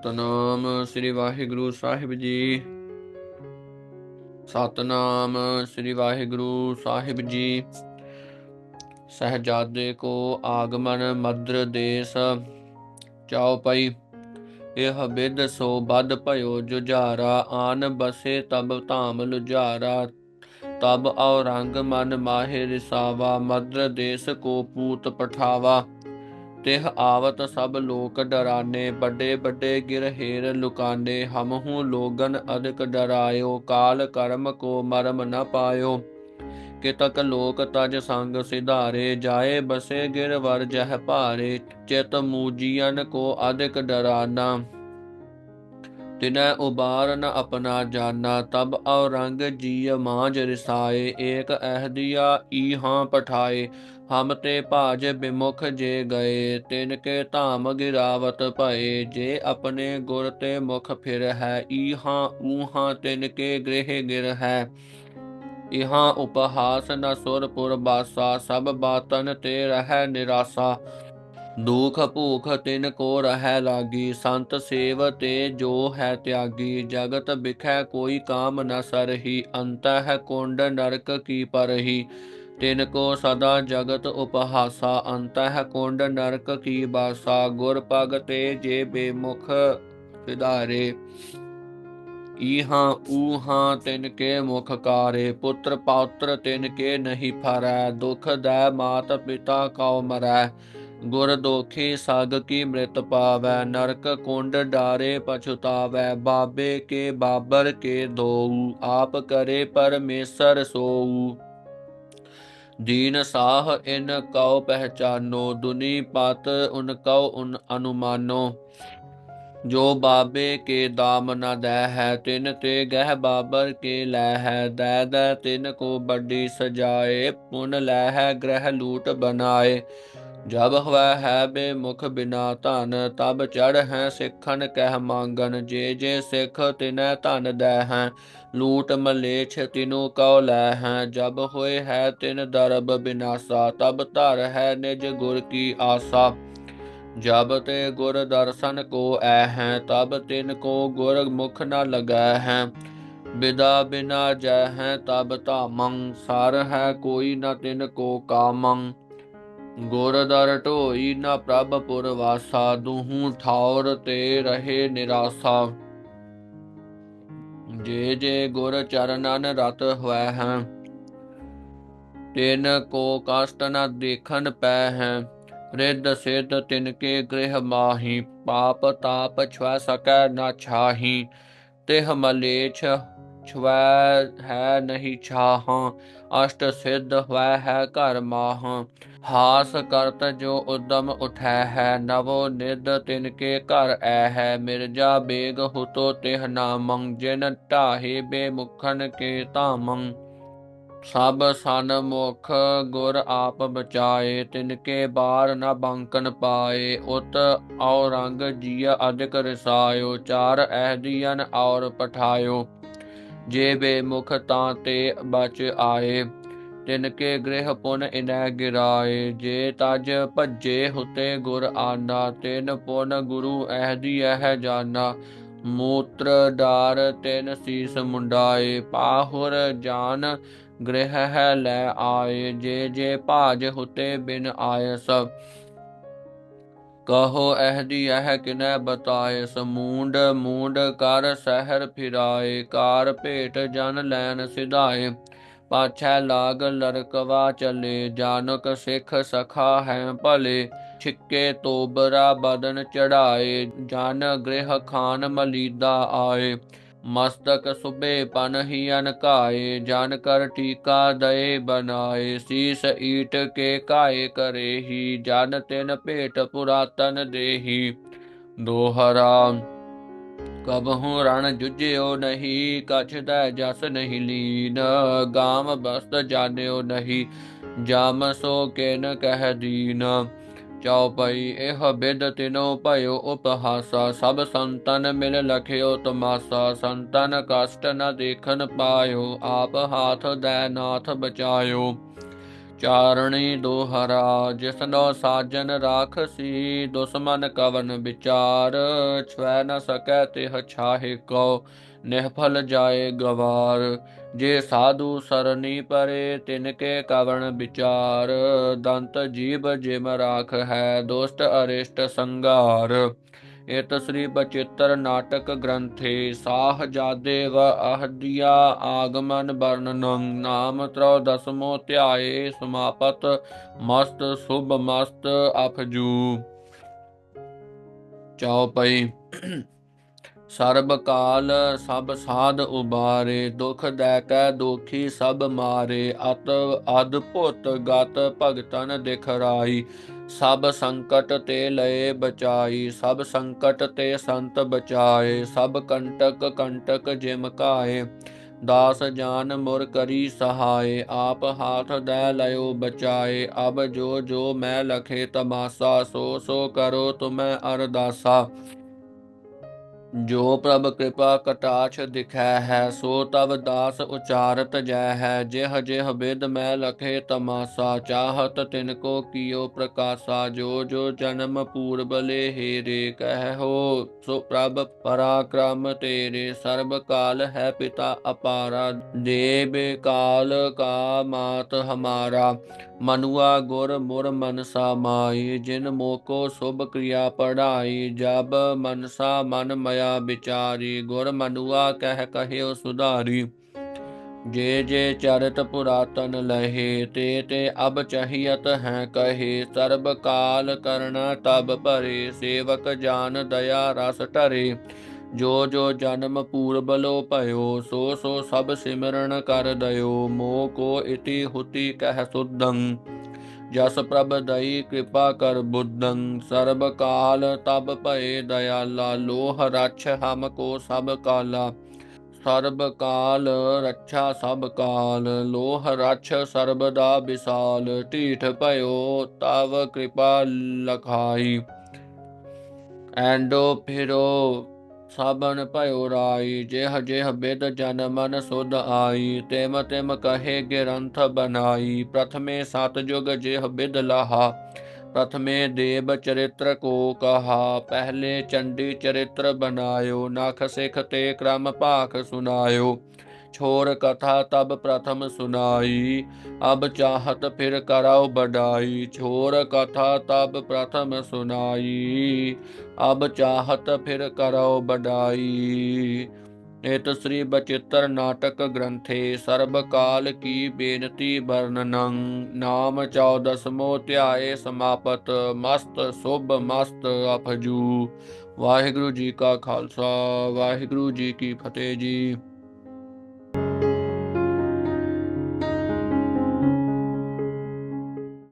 ਸਤਨਾਮ ਸ੍ਰੀ ਵਾਹਿਗੁਰੂ ਸਾਹਿਬ ਜੀ। ਸਤਨਾਮ ਸ੍ਰੀ ਵਾਹਿਗੁਰੂ ਸਾਹਿਬ ਜੀ। ਸਹਜਾਦੇ ਕੋ ਆਗਮਨ ਮਦਰ ਦੇਸ ਚਾਉ ਪਈ। ਇਹ ਬਿਦ ਸੋ ਬਦ ਭਇਓ ਜੁਝਾਰਾ, ਆਨ ਬਸੇ ਤਬ ਧਾਮ ਲੁਝਾਰਾ। ਤਬ ਔਰੰਗ ਮਨ ਮਾਹਿ ਰਿਸਾਵਾ, ਮਦਰ ਦੇਸ ਕੋ ਪੂਤ ਪਠਾਵਾ। ਤਿਹ ਆਵਤ ਸਭ ਲੋਕ ਡਰਾਨੇ, ਵੱਡੇ ਵੱਡੇ ਗਿਰਹੇਰ ਲੁਕਾਨੇ ਹਮਹੂ ਲੋਗਨ ਅਧਿਕ ਡਰਾਇਓ, ਕਾਲ ਕਰਮ ਕੋ ਮਰਮ ਨ ਪਾਇਓ। ਕਿਤਕ ਲੋਕ ਤਜ ਸੰਗ ਸਿਧਾਰੇ, ਜਾਏ ਬਸੇ ਗਿਰਵਰ ਜਹ ਭਾਰੇ, ਚਿਤ ਮੂਜੀਨ ਕੋ ਅਧਿਕ ਡਰਾਨਾ। ਤਿਨੈ ਉਬਾਰ ਨ ਆਪਣਾ ਜਾਨਾ, ਤਬ ਔਰੰਗ ਜੀ ਮਾਂਜ ਰਿਸਾਏ, ਏਕ ਅਹਦੀਆ ਈਹਾਂ ਪਠਾਏ, ਹਮ ਤੇ ਭਾਜ ਬਿਮੁਖ ਜੇ ਗਏ, ਤਿਨ ਕੇ ਧਾਮ ਗਿਰਾਵਤ ਭਏ, ਜੇ ਆਪਣੇ ਗੁਰ ਤੇ ਮੁਖ ਫਿਰ ਹੈ, ਈਹਾਂ ਊਹਾਂ ਤਿਨ ਕੇ ਗ੍ਰਹਿ ਗਿਰ ਹੈ। ਇਹਾਂ ਉਪਹਾਸ ਨ ਸੁਰਪੁਰ ਬਾਸਾ, ਸਭ ਬਾਤਨ ਤੇ ਰਹਿ ਨਿਰਾਸਾ। ਦੁਖ ਭੂਖ ਤਿਨ ਕੋ ਰਹਿ ਲਾਗੀ, ਸੰਤ ਸੇਵ ਤੇ ਜੋ ਹੈ ਤਿਆਗੀ, ਜਗਤ ਵਿਖੈ ਕੋਈ ਕਾਮ ਨ ਸਰਹੀ ਅੰਤ ਹੈ ਕੁੰਡ ਨਰਕ ਕੀ ਪਰਹੀ। ਤਿਨ ਕੋ ਸਦਾ ਜਗਤ ਉਪਹਾਸਾ ਅੰਤ ਹੈ ਕੁੰਡ ਨਰਕ ਕੀ ਬਾਸਾ, ਗੁਰ ਪਗ ਤੇ ਜੇ ਬੇਮੁਖ ਵਿਦਾਰੇ ਈਹਾਂ ਊਹਾਂ ਤਿਨ ਕੇ ਮੁਖ ਕਾਰੇ ਪੁੱਤਰ ਪੌਤਰ ਤਿਨ ਕੇ ਨਹੀਂ ਫਰੈ, ਦੁਖ ਦੈ ਮਾਤ ਪਿਤਾ ਕਉ ਮਰੈ। ਗੁਰ ਦੋਖੀ ਸਗ ਕੀ ਮ੍ਰਿਤ ਪਾਵੈ, ਨਰਕ ਕੁੰਡ ਡਾਰੇ ਪਛੁਤਾਵੈ, ਬਾਬੇ ਕੇ ਬਾਬਰ ਕੇ ਦੋਉ ਆਪ ਕਰੇ ਪਰਮੇਸ਼ਰ ਸੋਉ ਦੀਨ ਸਾਹ ਇਨ ਕਉ ਪਹਿਚਾਨੋ, ਦੁਨੀ ਪਤ ਉਨ ਕਉ ਉਨ ਅਨੁਮਾਨੋ। ਜੋ ਬਾਬੇ ਕੇ ਦਾਮ ਨ ਦੈ ਹੈ ਤਿਨ ਤੇ ਗਹਿ ਬਾਬਰ ਕੇ ਲੈ ਹੈ ਦੈ ਦੈ ਤਿਨ ਕੋ ਵੱਡੀ ਸਜਾਏ, ਪੁਨ ਲੈ ਹੈ ਗ੍ਰਹਿ ਲੂਟ ਬਨਾਏ ਜਬ ਹਵੈ ਹੈ ਬੇਮੁਖ ਬਿਨਾ ਧਨ, ਤਬ ਚੜ ਹੈ ਸਿੱਖਨ ਕਹਿ ਮੰਗਨ, ਜੇ ਜੇ ਸਿੱਖ ਤਿਨੈ ਧਨ ਦੈ ਹੈ, ਲੂਟ ਮਲੇਛ ਤਿਨੂ ਕਉ ਲੈ ਹੈ, ਜਬ ਹੋਏ ਹੈ ਤਿਨ ਦਰਬ ਬਿਨਾਸਾ, ਤਬ ਧਰ ਹੈ ਨਿਜ ਗੁਰ ਕੀ ਆਸਾ। ਜਬ ਤੇ ਗੁਰ ਦਰਸ਼ਨ ਕੋ ਐ ਹੈ, ਤਬ ਤਿਨ ਕੋ ਗੁਰ ਮੁਖ ਨ ਲਗੈ ਹੈ। ਬਿਦਾ ਬਿਨਾ ਜੈ ਹੈ, ਤਬ ਧਾਮੰ, ਸਰ ਹੈ ਕੋਈ ਨ ਤਿਨ ਕੋ ਕਾਮੰ। ਗੁਰ ਦਰ ਢੋਈ ਨ ਪ੍ਰਭ ਪੁਰ ਵਾਸਾ, ਦੂਹੂ ਠੌਰ ਤੇ ਰਹੇ ਨਿਰਾਸਾ। ਜੇ ਜੇ ਗੁਰ ਚਰਨਨ ਰਤ ਹੋਇ ਹੈ, ਤਿਨ ਕੋ ਕਸ਼ਟ ਨ ਦੇਖਨ ਪੈ ਹੈ, ਰਿੱਧ ਸਿੱਧ ਤਿਨ ਕੇ ਗ੍ਰਹਿ ਮਾਹੀ, ਪਾਪ ਤਾਪ ਛੁਆ ਸਕੈ ਨਾ ਛਾਹੀ, ਤਿਹ ਮਲੇਛ ਛੁਐ ਹੈ ਨਹੀਂ ਛਾਹਾਂ, ਅਸ਼ਟ ਸਿੱਧ ਹੋਇ ਹੈ ਘਰ ਮਾਹ। ਹਾਸ ਕਰਤ ਜੋ ਉਦਮ ਉਠੈ ਹੈ, ਨਵੋ ਨਿਦ ਤਿਨ ਕੇ ਘਰ ਐ ਹੈ। ਮਿਰਜਾ ਬੇਗ ਹੁਤੋ ਤਿਹ ਨਾਮੰ ਜਿਨ ਢਾਹੇ ਬੇਮੁਖਨ ਕੇ ਧਾਮੰ ਸਭ ਸਨ ਮੁਖ ਗੁਰ ਆਪ ਬਚਾਏ, ਤਿਨ ਕੇ ਬਾਰ ਨ ਬੰਕਨ ਪਾਏ। ਉਤ ਔਰੰਗ ਜੀਆ ਅਧਿਕ ਰਸਾਇਓ, ਚਾਰ ਅਹਦੀਨ ਔਰ ਪਠਾਇਓ। ਜੇ ਬੇਮੁਖ ਤਾਂ ਤੇ ਬਚ ਆਏ। ਤਿਨ ਕੇ ਗ੍ਰਹਿ ਪੁਨ ਇਨੈ ਗਿਰਾਏ, ਜੇ ਤਜ ਭੱਜੇ ਹੁਤੇ ਗੁਰ ਆਨਾ, ਤਿਨ ਪੁਨ ਗੁਰੂ ਅਹਦੀ ਅਹ ਜਾਨਾ। ਮੂਤਰ ਡਾਰ ਤਿਨ ਸੀਸ ਮੁੰਡਾਏ, ਪਾਹੁਰ ਜਾਨ ਗ੍ਰਹਿ ਹੈ ਲੈ ਆਏ, ਜੇ ਜੇ ਭਾਜ ਹੁਤੇ ਬਿਨ ਆਇਸ ਕਹੋ ਅਹਦੀ ਅਹ ਕਿਨੈ ਬਤਾਏ, ਸਮੂੰਡ ਮੂੰਡ ਕਰ ਸਹਿਰ ਫਿਰਾਏ, ਕਾਰ ਭੇਟ ਜਨ ਲੈਨ ਸਿਧਾਏ। ਪਾਛੈ ਲਾਗ ਲਰਕਵਾ ਚਲੇ, ਜਾਨਕ ਸਿੱਖ ਸਖਾ ਹੈ ਭਲੇ, ਛਿੱਕੇ ਤੋਬਰਾ ਬਦਨ ਚੜਾਏ ਜਨ ਗ੍ਰਹਿ ਖਾਨ ਮਲੀਦਾ ਆਏ। ਮਸਤਕ ਸੁਬੇ ਪਨ ਹੀ ਅਨਕਾਏ, ਜਨ ਕਰ ਟੀਕਾ ਦਏ ਬਨਾਏ, ਸੀਸ ਈਟ ਕੇ ਕਾਏ ਕਰੇ ਹੀ ਜਨ ਤਿਨ ਭੇਟ ਪੁਰਾਤਨ ਦੇਹੀ। ਦੋਹਰਾ ਕਬਹੂ ਰਣ ਜੁਝਿਓ ਨਹੀਂ, ਕਛ ਦਾ ਜਸ ਨਹੀਂ ਲੀਨ। ਗਾਮ ਬਸਤ ਜਾਣਿਓ ਨਹੀਂ, ਜਾਮ ਸੋ ਕੇਨ ਕਹਿ ਦੀਨ। ਚਉਪਈ ਇਹ ਬਿਦ ਤਿਨੋ ਭਇਓ ਉਪਹਾਸਾ। ਸਭ ਸੰਤਨ ਮਿਲ ਲਖਿਓ ਤਮਾਸਾ। ਸੰਤਨ ਕਸ਼ਟ ਨ ਦੇਖਨ ਪਾਇਓ, ਆਪ ਹਾਥ ਦੈ ਨਾਥ ਬਚਾਇਓ। ਚਾਰਣੀ ਦੋਹਰਾ ਜਿਸਨੋ ਸਾਜਨ ਰਾਖਸੀ, ਦੁਸ਼ਮਨ ਕਵਨ ਵਿਚਾਰ ਛਵੈ ਨ ਸਕੈ ਤਿਹ ਛਾਹੇ ਕੋ ਨਿਹਫਲ ਜਾਏ ਗਵਾਰ। ਜੇ ਸਾਧੂ ਸਰਨੀ ਪਰੇ, ਤਿਨਕੇ ਕਵਣ ਵਿਚਾਰ, ਦੰਤ ਜੀਬ ਜਿਮ ਰਾਖ ਹੈ ਦੋਸਤ ਅਰਿਸ਼ਟ ਸੰਗਾਰ ਇਤ ਸ੍ਰੀ ਬਚਿੱਤਰ ਨਾਟਕ ਗ੍ਰੰਥੇ ਸਾਹ ਜਾਦੇ ਵ ਅਹਦਿਆ ਆਗਮਨ ਵਰਣਨੰ, ਨਾਮ ਤਰੋ ਦਸਮੋ ਧਿਆਏ ਸਮਾਪਤ, ਮਸਤ ਸੁਭ ਮਸਤ ਅਫਜੂ। ਚੌਪਈ ਸਰਬ ਕਾਲ ਸਭ ਸਾਧ ਉਬਾਰੇ, ਦੁਖ ਦੈ ਕੈ ਦੁਖੀ ਸਭ ਮਾਰੇ, ਅਤ ਅਦਭੁਤ ਗਤ ਭਗਤਨ ਦਿਖ ਰਾਈ ਸਭ ਸੰਕਟ ਤੇ ਲਏ ਬਚਾਈ, ਸਭ ਸੰਕਟ ਤੇ ਸੰਤ ਬਚਾਏ, ਸਭ ਕੰਟਕ ਕੰਟਕ ਜਿਮ ਕਾਏ। ਦਾਸ ਜਾਨ ਮੁਰ ਕਰੀ ਸਹਾਏ, ਆਪ ਹਾਥ ਦੈ ਲਿਓ ਬਚਾਏ। ਅਬ ਜੋ ਜੋ ਮੈਂ ਲਖੇ ਤਮਾਸਾ, ਸੋ ਸੋ ਕਰੋ ਤੁਮੈ ਅਰਦਾਸਾ। ਜੋ ਪ੍ਰਭ ਕਿਰਪਾ ਕਟਾਛ ਦਿਖੈ ਹੈ, ਸੋ ਤਵ ਦਾਸ ਉਚਾਰਤ ਜੈ ਹੈ। ਜਿਹ ਜਿਹ ਬਿਦ ਮੈਂ ਲਖੇ ਤਮਾਸਾ, ਚਾਹਤ ਤਿਨ ਕੋ ਕੀਓ ਪ੍ਰਕਾਸ਼ਾ। ਜੋ ਜੋ ਜਨਮ ਪੂਰਬ ਲੇ ਹੇਰੇ ਕਹਿਓ, ਸੋ ਪ੍ਰਭ ਪਰਾਕ੍ਰਮ ਤੇਰੇ ਸਰਬ ਕਾਲ ਹੈ ਪਿਤਾ ਅਪਾਰਾ। ਦੇਵ ਕਾਲ ਕਾ ਮਾਤ ਹਮਾਰਾ, ਮਨੁਆ ਗੁਰ ਮੁਰ ਮਨਸਾ ਮਾਈ। ਜਿਨ ਮੋਕੋ ਸੁਭ ਕ੍ਰਿਆ ਪੜਾਈ, ਜਬ ਮਨਸਾ ਮਨ ਮਇਆ ਵਿਚਾਰੀ, ਗੁਰ ਮਨੁਆ ਕਹਿ ਕਹਿਓ ਸੁਧਾਰੀ। ਜੇ ਜੇ ਚਰਿਤ ਪੁਰਾਤਨ ਲਹੇ, ਤੇ ਤੇ ਅਬ ਚਹੀਤ ਹੈ ਕਹੇ। ਸਰਬ ਕਾਲ ਕਰਨਾ ਤਬ ਭਰੇ, ਸੇਵਕ ਜਾਨ ਦਇਆ ਰਸ ਟਰੇ ਜੋ ਜੋ ਜਨਮ ਪੂਰਬ ਲੋ ਭਇਓ, ਸੋ ਸੋ ਸਭ ਸਿਮਰਨ ਕਰ ਦਇਓ। ਮੋ ਕੋ ਇਤੀ ਹੁਤੀ ਕਹਿ ਸੁਦੰ ਜਸ ਪ੍ਰਭ ਦਈ ਕਿਰਪਾ ਕਰ ਬੁੱਧੰ, ਸਰਬ ਕਾਲ ਤਬ ਭਏ ਦਇਆਲਾ, ਲੋਹ ਰਛ ਹਮ ਕੋ ਸਭ ਕਾਲਾ। ਸਰਬ ਕਾਲ ਰੱਛਾ ਸਭ ਕਾਲ, ਲੋਹ ਰਛ ਸਰਬਦਾ ਵਿਸਾਲ, ਢੀਠ ਭਇਓ ਤਵ ਕਿਰਪਾ ਲਖਾਈ। ਐਂਡੋ ਫਿਰੋ ਸਾਬਨ ਭਇਓ ਰਾਈ, ਜਿਹ ਜਿਹ ਬਿਦ ਜਨ ਮਨ ਸੁਧ ਆਈ, ਤੇਮ ਤੇਮ ਕਹੇ ਗ੍ਰੰਥ ਬਨਾਈ ਪ੍ਰਥਮੇ ਸਤ ਜੁਗ ਜਿਹ ਬਿਦ ਲਹਾ, ਪ੍ਰਥਮੇ ਦੇਵ ਚਰਿਤ੍ਰ ਕੋ ਕਹਾ। ਪਹਿਲੇ ਚੰਡੀ ਚਰਿਤ੍ਰ ਬਨਾਇਓ ਨਖ ਸਿਖ ਤੇ ਕ੍ਰਮ ਭਾਖ ਸੁਨਾਇਓ। ਛੋਰ ਕਥਾ ਤਬ ਪ੍ਰਥਮ ਸੁਨਾਈ, ਅਬ ਚਾਹਤ ਫਿਰ ਕਰਾਓ ਬਡਾਈ, ਛੋਰ ਕਥਾ ਤਬ ਪ੍ਰਥਮ ਸੁਨਾਈ, ਅਬ ਚਾਹਤ ਫਿਰ ਕਰੋ ਬਡਾਈ। ਇਤ ਸ੍ਰੀ ਬਚਿੱਤਰ ਨਾਟਕ ਗ੍ਰੰਥੇ, ਸਰਬ ਕਾਲ ਕੀ ਬੇਨਤੀ ਵਰਨਨੰ ਨਾਮ 14ਮੋ ਧਿਆਏ ਸਮਾਪਤ, ਮਸਤ ਸੁਭ ਮਸਤ ਅਫਜੂ। ਵਾਹਿਗੁਰੂ ਜੀ ਕਾ ਖਾਲਸਾ, ਵਾਹਿਗੁਰੂ ਜੀ ਕੀ ਫਤਿਹ ਜੀ।